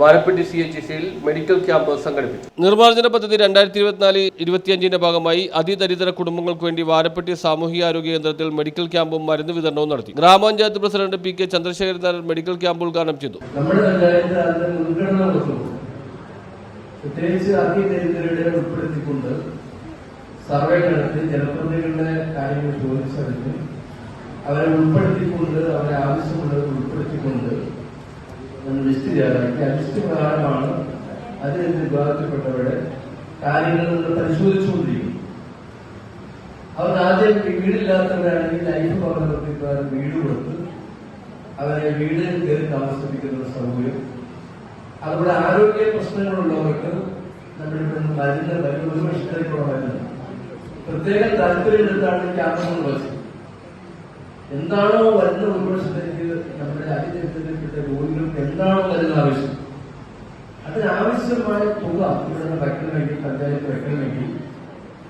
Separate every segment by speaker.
Speaker 1: Varappetty C H സിയിൽ medical camp സംഘടിപ്പിച്ചു.
Speaker 2: നിർമ്മാർജന പദ്ധതി രണ്ടായിരത്തി ഇരുപത്തിനാല് ഇരുപത്തിയഞ്ചിന്റെ ഭാഗമായി അതിദരിദ്ര കുടുംബങ്ങൾക്ക് വേണ്ടി വാരപ്പെട്ടി സാമൂഹികാരോഗ്യ കേന്ദ്രത്തിൽ മെഡിക്കൽ ക്യാമ്പും മരുന്ന് വിതരണവും നടത്തി. ഗ്രാമപഞ്ചായത്ത് president P K Chandrasekharan Nair medical camp ഉദ്ഘാടനം ചെയ്തു.
Speaker 3: പ്രത്യേകിച്ച് അതിദരിദ്രരെ ഉൾപ്പെടുത്തിക്കൊണ്ട് സർവേ നടത്തി ജനപ്രതിനിധികളുടെ കാര്യങ്ങൾ ചോദിച്ചറിഞ്ഞ് അവരെ ഉൾപ്പെടുത്തിക്കൊണ്ട് അവരെ ആവശ്യമുള്ളത് ഉൾപ്പെടുത്തിക്കൊണ്ട് ആ ലിസ്റ്റ് പ്രകാരമാണ് അതിൽ വിഭാഗത്തിൽപ്പെട്ടവരുടെ കാര്യങ്ങൾ നമ്മൾ പരിശോധിച്ചുകൊണ്ടിരിക്കും അവർ ആദ്യം വീടില്ലാത്തവരാണെങ്കിൽ ലൈഫ് പ്രകാരം വീട് കൊടുത്ത് അവരെ വീട് കയറി താമസിപ്പിക്കുന്ന സൗകര്യം. അതുപോലെ ആരോഗ്യ പ്രശ്നങ്ങളുള്ളവർക്ക് നമ്മുടെ മരുന്ന് മരുന്ന് ഒരു വർഷത്തേക്കുള്ള മരുന്ന് പ്രത്യേക താല്പര്യം എടുത്താണ് ക്യാമ്പുകൾ വെച്ചത്. എന്താണോ വരുന്ന ഒരു വർഷത്തേക്ക് നമ്മുടെ രാജ്യത്തിൽപ്പെട്ട രോഗികൾക്ക് എന്താണോ മരുന്ന് ആവശ്യം അതിനാവശ്യമായ തുക ഇവിടെ വെക്കണമെങ്കിൽ പഞ്ചായത്ത് വെക്കണമെങ്കിൽ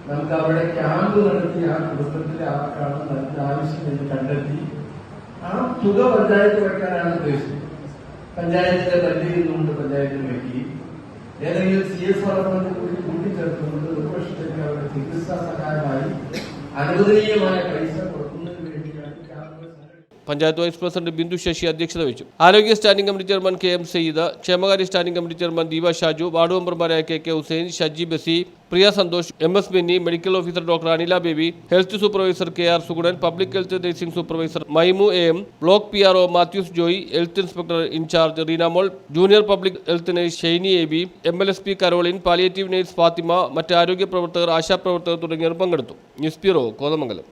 Speaker 3: നമുക്ക് അവിടെ ക്യാമ്പ് നടത്തി ആ കുടുംബത്തിലെ ആർക്കാണ് മരുന്ന് ആവശ്യം എന്ന് കണ്ടെത്തി. ആ തുക പഞ്ചായത്ത് വെക്കാനാണ് ഉദ്ദേശിച്ചത്. പഞ്ചായത്തിന്റെ പരിധിയിൽ നിന്നുകൊണ്ട് പഞ്ചായത്തിന് വെക്കുകയും ഏതെങ്കിലും സി എസ് ആർ കൂടി കൂട്ടിച്ചേർത്തുകൊണ്ട് ഒരു വർഷത്തേക്ക് അവരുടെ ചികിത്സാ സഹായമായി അനുവദനീയമായ പൈസ സംഘടിപ്പിച്ചത്.
Speaker 2: പഞ്ചായത്ത് വൈസ് പ്രസിഡന്റ് ബിന്ദു ശശി അധ്യക്ഷത വഹിച്ചു. ആരോഗ്യ standing committee chairman K M Sayyid ക്ഷേമകാര്യ standing committee chairman Deepa Shaju ward മെമ്പർമാരായ K K Hussain Shaji Basi Priya Santhosh M S Benny medical officer doctor Anila Baby health supervisor K R Sugunan public health nursing supervisor Maimu A M block P R O Mathews Joy health inspector in charge Reenamol junior public health nurse Shiny A B M L S P Caroline palliative nurse Fathima മറ്റ് ആരോഗ്യ പ്രവർത്തകർ ആശാപ്രവർത്തകർ തുടങ്ങിയവർ പങ്കെടുത്തു. News bureau Kothamangalam.